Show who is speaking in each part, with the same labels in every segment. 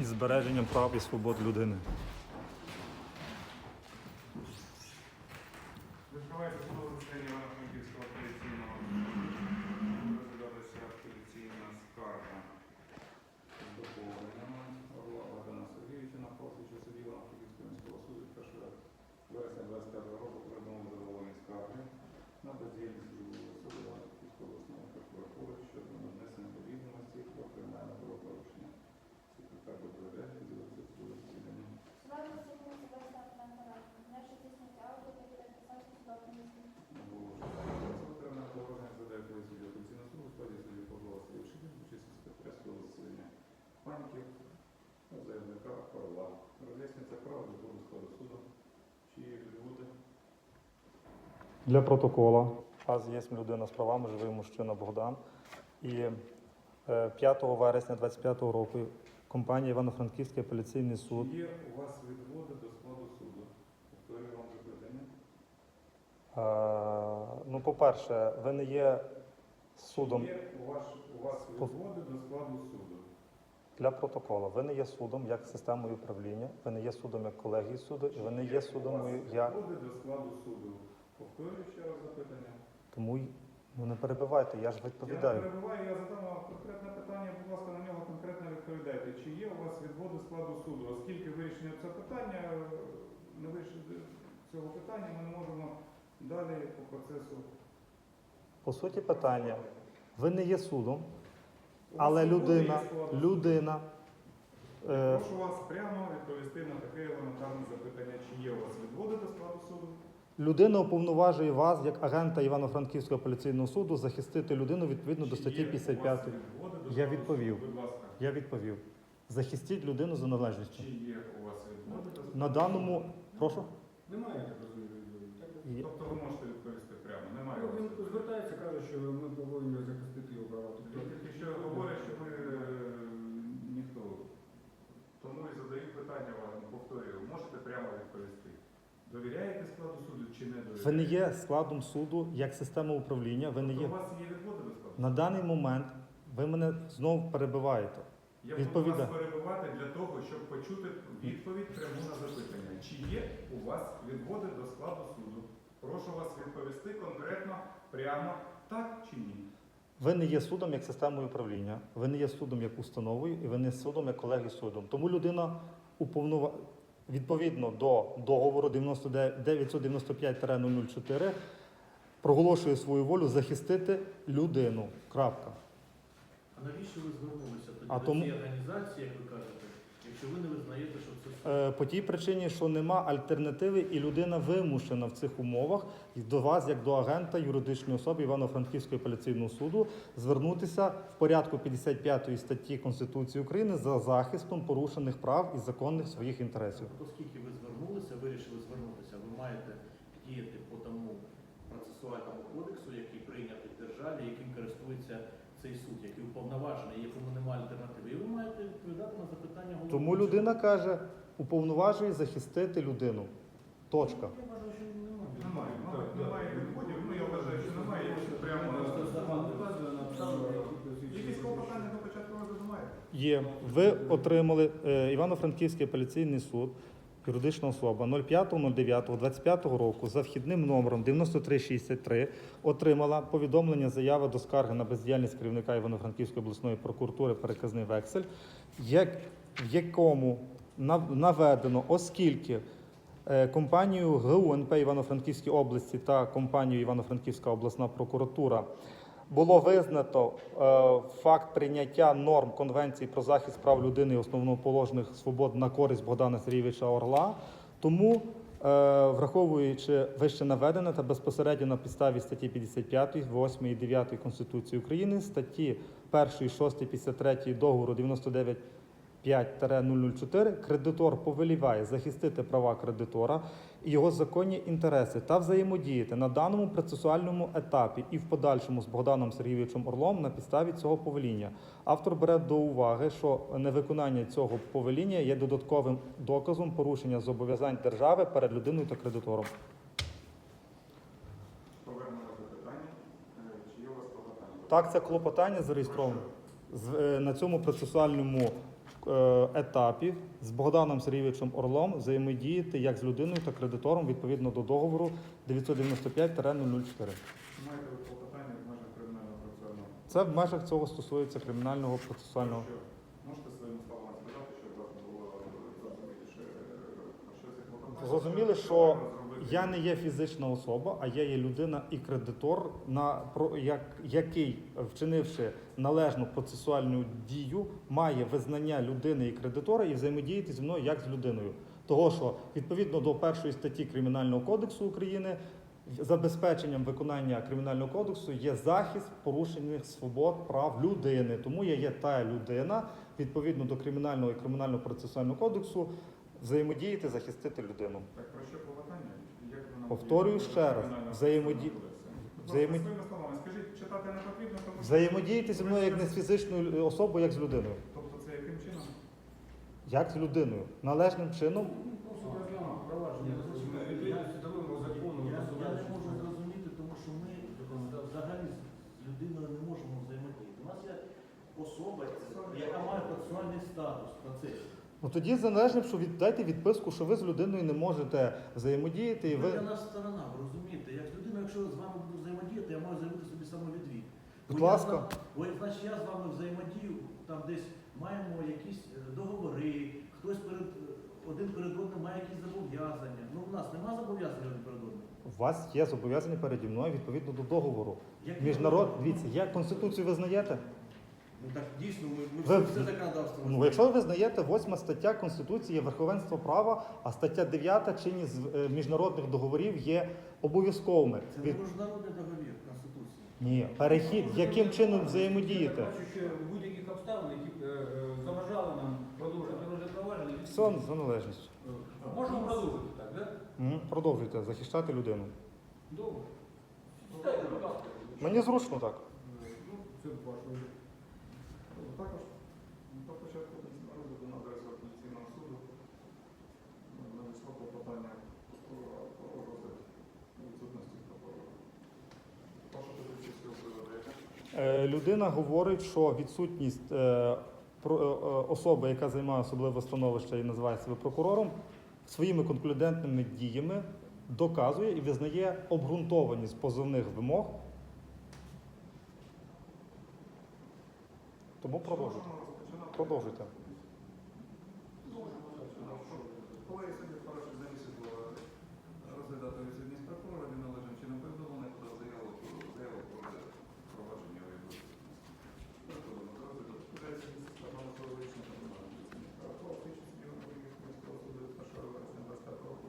Speaker 1: і збереженням прав і свобод людини.
Speaker 2: Відкривається судове засідання Івано-Франківського апеляційного. Розглядалася апеляційна скарга з доповненнями Орла Богдана Сергійовича на профічу судді Івано-Франківського міського суду від 1 вересня 25 року передумав задоволені скарги на бездіяльність судового суду Івано-Франківської обласної прокуратури щодо наднесення до відомості про кримінальне правопорушення. Секретар доповідає, відділиться судове засідання.
Speaker 3: Судове засідання себе стати на порядку. Не здійснюється аудіо та відеофіксація судового засідання.
Speaker 2: Було отримане положення задає судді апеляційного суду у складі судді Павло Васильович Шилін, участь секретаря судового засідання Паньків, заявника Орла. Роз'яснюється право до суду складу суду. Чи є люди?
Speaker 1: Для протокола. Аз є людина з правами, живий мужчина Богдан. І е, 5 вересня 25 року компанія Івано-Франківський апеляційний суд
Speaker 2: є у вас відводи до складу суду? Повторюю вам запитання.
Speaker 1: Е, Ну, по-перше, ви не є судом
Speaker 2: є у вас, у вас відводи до складу суду?
Speaker 1: для протоколу. Ви не є судом як системою управління, ви не є судом як колегією суду, і ви не є судом як.
Speaker 2: відводи до складу суду? Повторюю ще раз запитання.
Speaker 1: Тому ну не перебивайте, я ж
Speaker 2: Я не
Speaker 1: відповідаю.
Speaker 2: перебуваю, я задам вам конкретне питання, будь ласка, на нього конкретно відповідайте. Чи є у вас відводи складу суду? Оскільки вирішення цього питання, е, не вирішення цього питання, ми не можемо далі по процесу.
Speaker 1: По суті, питання. Ви не є судом,
Speaker 2: У вас
Speaker 1: але
Speaker 2: відводи є
Speaker 1: людина, людина. е,
Speaker 2: Прошу вас прямо відповісти на таке елементарне запитання, чи є у вас відводи до складу суду?
Speaker 1: Людина уповноважує вас як агента Івано-Франківського апеляційного суду захистити людину відповідно до статті
Speaker 2: є у вас
Speaker 1: 55. Я відповів.
Speaker 2: Будь ласка.
Speaker 1: Я відповів. Захистіть людину за належністю.
Speaker 2: Чи є у вас відводи
Speaker 1: На даному, прошу.
Speaker 4: Немає, я так розумію, відповіді.
Speaker 1: Є.
Speaker 2: Тобто ви можете відповісти прямо, немає.
Speaker 4: Ну, Він звертається, каже, що ми повинні захистити його права. Тобто,
Speaker 2: Я тільки що говорю, що ми е, ніхто. Тому і задаю питання вам, повторюю, можете прямо відповісти. Довіряєте складу суду чи не довіряєте?
Speaker 1: Ви не є складом суду як система управління. Ви не
Speaker 2: Тобто
Speaker 1: є
Speaker 2: у вас є відводи до складу?
Speaker 1: на даний момент. Ви мене знову перебиваєте.
Speaker 2: Я буду вас перебивати для того, щоб почути відповідь пряму на запитання. Чи є у вас відводи до складу суду? Прошу вас відповісти конкретно, прямо так чи ні.
Speaker 1: Ви не є судом як системою управління, ви не є судом як установою, і ви не є судом як колеги судом. Тому людина уповнова... відповідно до договору 995-004 проголошує свою волю захистити людину. Крапка.
Speaker 5: А навіщо ви звернулися тоді
Speaker 1: А
Speaker 5: до
Speaker 1: тому-
Speaker 5: цієї організації, як ви кажете, якщо ви не визнаєте, що це?
Speaker 1: Е, По тій причині, що нема альтернативи, і людина вимушена в цих умовах до вас, як до агента юридичної особи Івано-Франківського апеляційного суду, звернутися в порядку 55 статті Конституції України за захистом порушених прав і законних своїх інтересів.
Speaker 5: Оскільки ви звернулися, вирішили звернутися, ви маєте діяти по тому процесуальному кодексу, який прийнятий в державі, яким користується цей суд, який уповноважений, якому немає альтернативи. І ви маєте відповідати на запитання голови.
Speaker 1: Тому людина каже, уповноважує захистити людину. Точка.
Speaker 5: Я вважаю, що немає.
Speaker 2: Немає, мабуть, немає відводів. Ну я вважаю, що немає. Якщо прямо якісь клопотання до початку розгляду маєте?
Speaker 1: Є. Ви отримали е, Івано-Франківський апеляційний суд, юридична особа 05.09.25 року за вхідним номером 9363 отримала повідомлення заяви до скарги на бездіяльність керівника Івано-Франківської обласної прокуратури переказний вексель, як, в якому наведено, оскільки Е, Компанію ГУНП Івано-Франківській області та компанію Івано-Франківська обласна прокуратура було визнато е, факт прийняття норм Конвенції про захист прав людини і основноположних свобод на користь Богдана Сергійовича Орла. Тому, е, враховуючи вище наведене та безпосередньо на підставі статті 55, 8 і 9 Конституції України, статті 1, 6, 53 договору 99 5-004 кредитор повеліває захистити права кредитора і його законні інтереси та взаємодіяти на даному процесуальному етапі і в подальшому з Богданом Сергійовичем Орлом на підставі цього повеління. Автор бере до уваги, що невиконання цього повеління є додатковим доказом порушення зобов'язань держави перед людиною та кредитором.
Speaker 2: Е?
Speaker 1: Так, це клопотання зареєстровано е, на цьому процесуальному етапі з Богданом Сергійовичем Орлом взаємодіяти як з людиною та кредитором відповідно до договору 995-004.
Speaker 2: Чи маєте ви клопотання в межах кримінального процесуального?
Speaker 1: Це в межах цього стосується кримінального процесуального.
Speaker 2: Можете своїми словами сказати, було що, клопотання?
Speaker 1: Зрозуміли, що? Я не є фізична особа, а я є людина і кредитор, на про як який, вчинивши належну процесуальну дію, має визнання людини і кредитора і взаємодіяти зі мною як з людиною. Того, що відповідно до першої статті Кримінального кодексу України забезпеченням виконання кримінального кодексу є захист порушених свобод прав людини. Тому я є та людина, відповідно до кримінального і кримінального процесуального кодексу, взаємодіяти, захистити людину.
Speaker 2: Так, про що клопотання? Як ви нам
Speaker 1: Повторюю ще раз. Взаємоді- взаємоді-
Speaker 2: словами, скажіть, читати не потрібно, тому що...
Speaker 1: Зі мною як не з фізичною особою, як з людиною.
Speaker 2: Тобто це яким чином?
Speaker 1: Як з людиною. Належним чином.
Speaker 4: Закону,
Speaker 5: Я, я не можу зрозуміти, тому що ми взагалі з людиною не можемо взаємодіяти. У нас є особа, яка має процесуальний статус в процесі.
Speaker 1: Ну тоді за належним, що віддайте відписку, що ви з людиною не можете взаємодіяти, і
Speaker 5: Ви для
Speaker 1: ви.
Speaker 5: нас сторона, ви розумієте? Як з людиною, якщо з вами буду взаємодіяти, я маю заявити собі самовідвід.
Speaker 1: Будь ласка.
Speaker 5: Бо значить я з вами взаємодію, там десь маємо якісь е, договори, хтось перед е, один перед одним має якісь зобов'язання. Ну у нас немає зобов'язань один перед одним.
Speaker 1: У вас є зобов'язання переді мною відповідно до договору.
Speaker 5: Які
Speaker 1: Міжнарод, дивіться, як конституцію визнаєте?
Speaker 5: Ну так дійсно, ми, ми
Speaker 1: Ви-
Speaker 5: все, законодавство.
Speaker 1: Ну, якщо ви визнаєте, восьма стаття Конституції є верховенство права, а стаття 9 чинність е, міжнародних договорів є обов'язковими.
Speaker 5: Це
Speaker 1: Від-
Speaker 5: не міжнародний договір Конституції.
Speaker 1: Ні, перехід, яким чином взаємодіяти?
Speaker 4: Я бачу, що будь-яких обставин, які е, е, заважали нам продовжити розгляд провадження,
Speaker 1: Все за належністю.
Speaker 4: Е, можемо продовжити так, так?
Speaker 1: Мгм. Продовжуйте захищати людину.
Speaker 4: Добре. Читайте, будь ласка.
Speaker 1: Мені зручно так.
Speaker 4: Е, Ну, це ваше.
Speaker 2: Також до початку розгляду на адресу апеляційного суду надійшло клопотання про про розгляд відсутності прокурора. Прошу позицію з цього приводу, яка?
Speaker 1: Е, Людина говорить, що відсутність е, про- е, е, особи, яка займає особливе становище і називає себе прокурором, своїми конклюдентними діями доказує і визнає обґрунтованість позовних вимог. Тому продовжуйте. Продовжуйте.
Speaker 2: Колеги судді хороший за місяць було розглядати відсутність прокурора, він належним чином повідомлений подав заяву про заяву про провадження у відсутності. Переходимо до розгляду. Розглядається місяць складного свого рішення та відсутність прокурора. Слідчий судді Верховного суду від 1 вересня 25 року.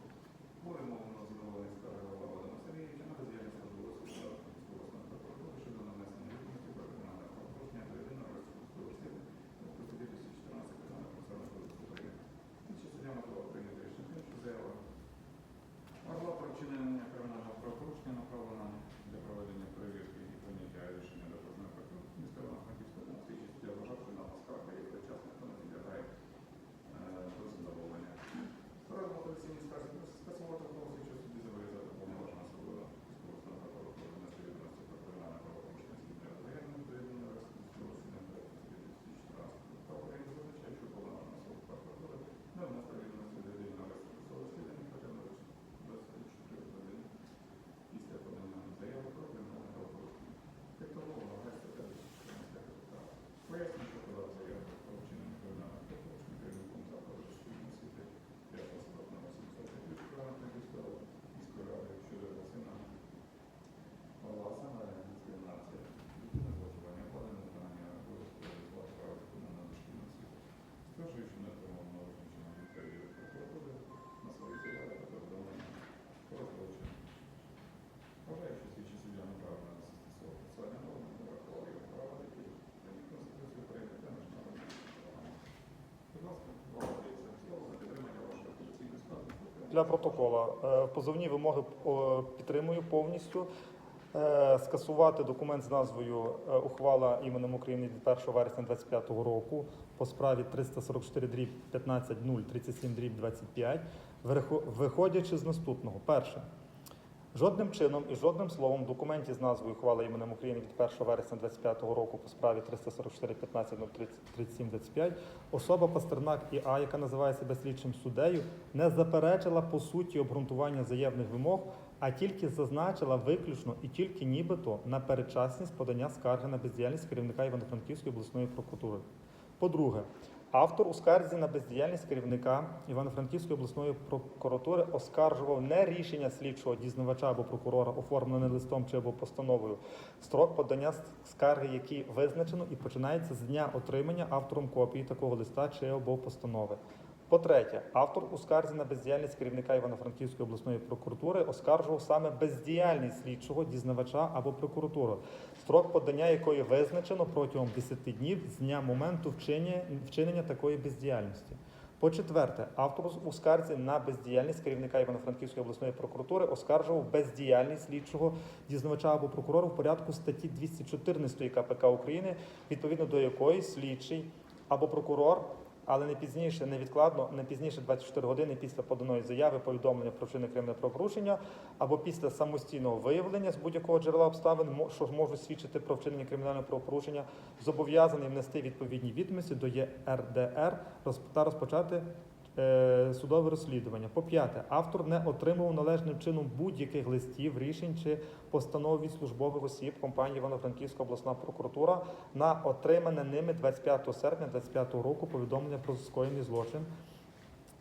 Speaker 2: Було відмовлено задоволення скарги голова Вадима Сергійовича на бездіяльність службового судді військової прокуратури щодо нанесення відомості про кримінальне правопорушення та єдиного розсуду осіб у статті 214 Кримінального процесуального кодексу України. Слідчий суддя Матова прийняти рішення, тим, що заява Орла про вчинення кримінального правопорушення направлена для проведення перевірки і прийняття рішення до кожної прокуратури. Міська Франківська область, слідчий суддя вважав, що дана скарга є причасна, то не підлягає е, до задоволення. Справа апеляційній скарзі скасувати того слідчого судді зобов'язати повноважена особливо військового прокуратури внести відомості про кримінальне правопорушення згідно заявленим до єдиного розслідування суддя статті 2014 Право України зазначає, що повноважена особа прокуратури не внесла відомості до єдиного розслідування хоча б на 24 години після подання заяви про кримінальне правопорушення. Як того вимагає стаття 214 КПК. Пояснюю, що подав заяву про вчинення кримінального правопорушення керівником закладу дошкільної освіти П'ятого складного 700 міської ради міської ради щодо Васина Павласана дискримінація дитини зловживання влади на виконання обов'язку реалізувати права дитини на дошкільну освіту. Стверджую, що не отримав належним чином відповіді від прокуратури на свої заяви та повідомлення про злочин. Вважаю, що слідчий суддя неправильно застосовував процесуальні норми, не врахував його права, які дають Конституцію України та міжнародні права. Будь ласка, вам дається слово за підтримання вашої апеляційної скарги.
Speaker 1: Для протокола Е, позовні вимоги підтримую повністю. Е, Скасувати документ з назвою е, Ухвала іменем України від 1 вересня 2025 року по справі 344 дріб 15 0 37 дріб 25, Вираху- виходячи з наступного. Перше. Жодним чином і жодним словом в документі з назвою ухвали іменем України від 1 вересня 25 року по справі 344 15 37 25 особа Пастернак і А, яка називає себе слідчим суддею, не заперечила по суті обґрунтування заявних вимог, а тільки зазначила виключно і тільки нібито на передчасність подання скарги на бездіяльність керівника Івано-Франківської обласної прокуратури. По-друге, автор у скарзі на бездіяльність керівника Івано-Франківської обласної прокуратури оскаржував не рішення слідчого дізнавача або прокурора, оформлене листом чи або постановою, строк подання скарги, який визначено і починається з дня отримання автором копії такого листа чи або постанови. По-третє, автор у скарзі на бездіяльність керівника Івано-Франківської обласної прокуратури оскаржував саме бездіяльність слідчого дізнавача або прокуратури, строк подання якої визначено протягом 10 днів з дня моменту вчинення, такої бездіяльності. По-четверте, автор у скарзі на бездіяльність керівника Івано-Франківської обласної прокуратури оскаржував бездіяльність слідчого дізнавача або прокурора в порядку статті 214 КПК України, відповідно до якої слідчий або прокурор але не пізніше, невідкладно, не пізніше 24 години після поданої заяви, повідомлення про вчинення кримінального правопорушення або після самостійного виявлення з будь-якого джерела обставин, що можуть свідчити про вчинення кримінального правопорушення, зобов'язаний внести відповідні відомості до ЄРДР та розпочати судове розслідування. По п'яте, автор не отримував належним чином будь-яких листів, рішень чи постанов від службових осіб компанії Івано-Франківська обласна прокуратура на отримане ними 25 серпня 2025 року повідомлення про скоєний злочин.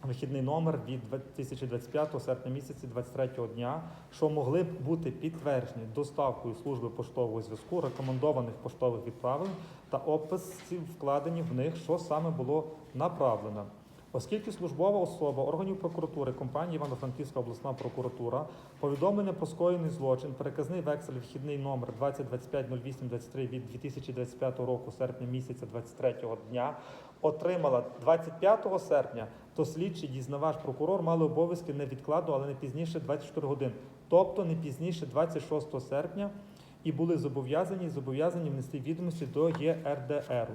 Speaker 1: Вихідний номер від 2025 серпня місяці 23 дня, що могли б бути підтверджені доставкою служби поштового зв'язку, рекомендованих поштових відправлень та описів вкладені в них, що саме було направлено. Оскільки службова особа органів прокуратури компанії Івано-Франківська обласна прокуратура повідомлення про скоєний злочин, переказний вексель вхідний номер 20250823 від 2025 року серпня місяця 23 дня отримала 25 серпня, то слідчий дізнавач прокурор мали обов'язки невідкладно, але не пізніше 24 годин, тобто не пізніше 26 серпня, і були зобов'язані зобов'язані внести відомості до ЄРДР.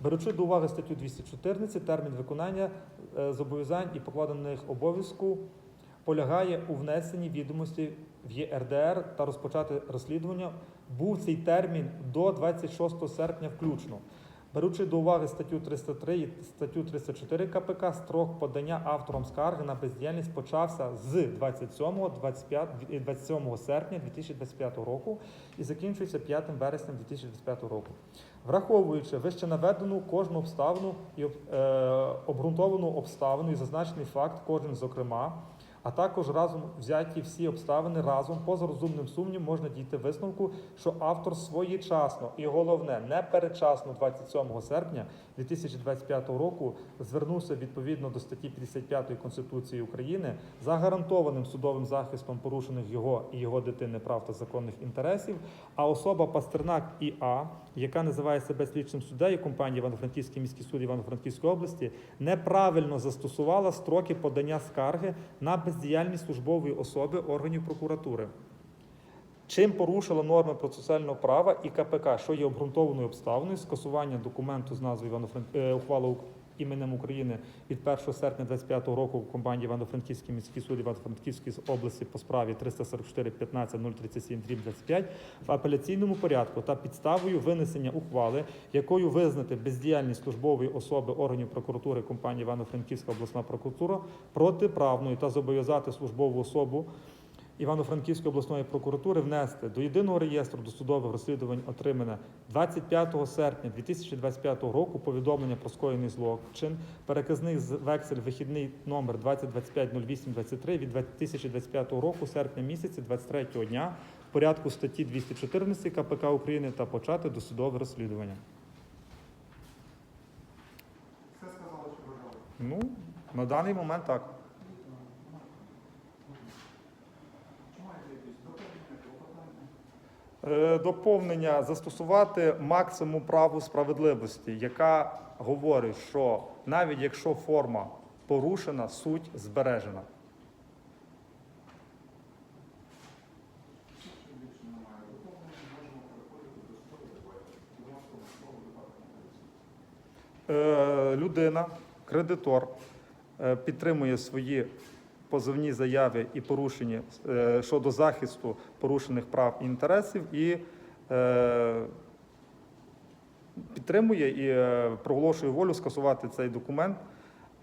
Speaker 1: Беручи до уваги статтю 214, термін виконання е, зобов'язань і покладених обов'язку полягає у внесенні відомості в ЄРДР та розпочати розслідування. Був цей термін до 26 серпня включно. Беручи до уваги статтю 303 і статтю 304 КПК, строк подання автором скарги на бездіяльність почався з 27, 25, 27 серпня 2025 року і закінчується 5 вересня 2025 року. Враховуючи вище наведену кожну обставину і е, обґрунтовану обставину і зазначений факт, кожен зокрема, а також разом взяті всі обставини разом поза розумним сумнівом можна дійти висновку, що автор своєчасно і головне не передчасно 27 серпня 2025 року звернувся відповідно до статті 55 Конституції України за гарантованим судовим захистом порушених його і його дитини прав та законних інтересів. А особа Пастернак І.А., яка називає себе слідчим суддею компанії Івано-Франківський міський суд Івано-Франківської області, неправильно застосувала строки подання скарги на бездіяльність службової особи органів прокуратури. Чим порушила норми процесуального права і КПК, що є обґрунтованою обставиною скасування документу з назвою Івано-Франк... ухвалу ухвала Ук- іменем України. Від 1 серпня 2025 року компанії Івано-Франківський міський суд Івано-Франківської області по справі 344 15 037 25 в апеляційному порядку та підставою винесення ухвали, якою визнати бездіяльність службової особи органів прокуратури компанії Івано-Франківська обласна прокуратура протиправною та зобов'язати службову особу Івано-Франківської обласної прокуратури внести до єдиного реєстру досудових розслідувань отримане 25 серпня 2025 року повідомлення про скоєний злочин, переказний вексель вихідний номер 20250823 від 2025 року серпня місяця 23 дня в порядку статті 214 КПК України та почати досудове розслідування.
Speaker 2: Все сказали, що.
Speaker 1: Ну, на даний момент так.
Speaker 2: Чи маєте якісь доповнення, клопотання?
Speaker 1: Е, доповнення застосувати максимум праву справедливості, яка говорить, що навіть якщо форма порушена, суть збережена. Е, людина, кредитор, е, підтримує свої позовні заяви і порушені е, щодо захисту порушених прав і інтересів і е, підтримує і е, проголошує волю скасувати цей документ,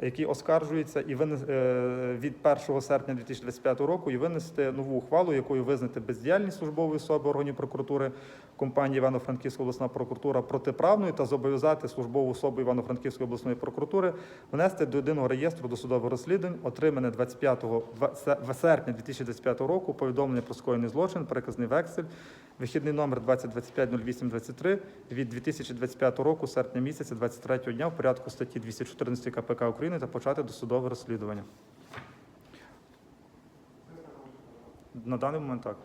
Speaker 1: який оскаржується, і винес, е, від 1 серпня 2025 року і винести нову ухвалу, якою визнати бездіяльність службової особи органів прокуратури компанії Івано-Франківська обласна прокуратура протиправною та зобов'язати службову особу Івано-Франківської обласної прокуратури внести до єдиного реєстру досудових розслідувань, отримане 25 два- се- в серпня 2025 року повідомлення про скоєний злочин, переказний вексель, вихідний номер 2025-08-23 від 2025 року, серпня місяця 23 дня в порядку статті 214 КПК України та почати досудове розслідування. На даний момент так.